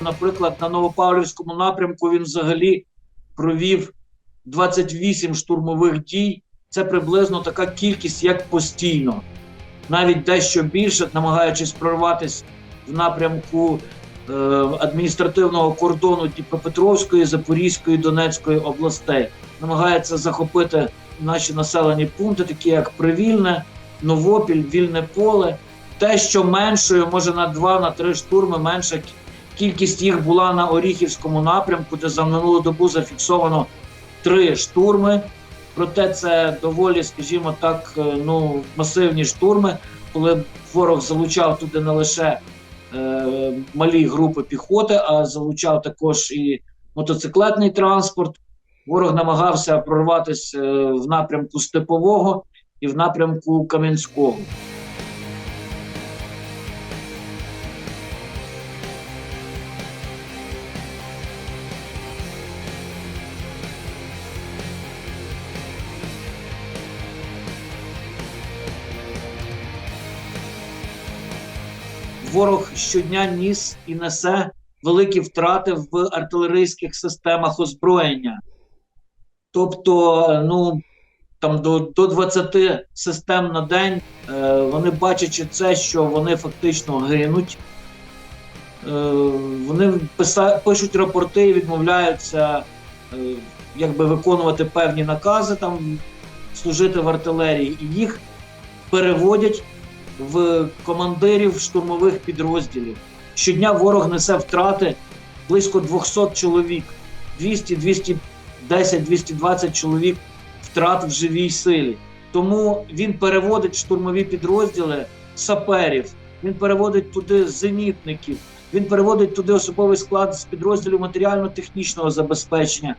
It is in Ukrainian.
Наприклад, на Новопавлівському напрямку він взагалі провів 28 штурмових дій. Це приблизно така кількість, як постійно, навіть дещо більше, намагаючись прорватися в напрямку е, адміністративного кордону Дніпропетровської, Запорізької, Донецької областей. Намагається захопити наші населені пункти, такі як Привільне, Новопіль, Вільне поле. Те, що меншою, може на два, на три штурми менша кількість їх була на Оріхівському напрямку, де за минулу добу зафіксовано три штурми. Проте це доволі, скажімо так, е, ну масивні штурми, коли ворог залучав туди не лише е, малі групи піхоти, а залучав також і мотоциклетний транспорт. Ворог намагався прорватися е, в напрямку Степового і в напрямку Кам'янського. Ворог щодня ніс і несе великі втрати в артилерійських системах озброєння. Тобто, ну там до, до 20 систем на день, е, вони бачачи це, що вони фактично гинуть. Е, вони писа, пишуть рапорти і відмовляються е, якби виконувати певні накази, там служити в артилерії, і їх переводять в командирів штурмових підрозділів. Щодня ворог несе втрати близько 200 чоловік, 200, 210, 220 чоловік втрат в живій силі. Тому він переводить штурмові підрозділи саперів, він переводить туди зенітників, він переводить туди особовий склад з підрозділів матеріально-технічного забезпечення,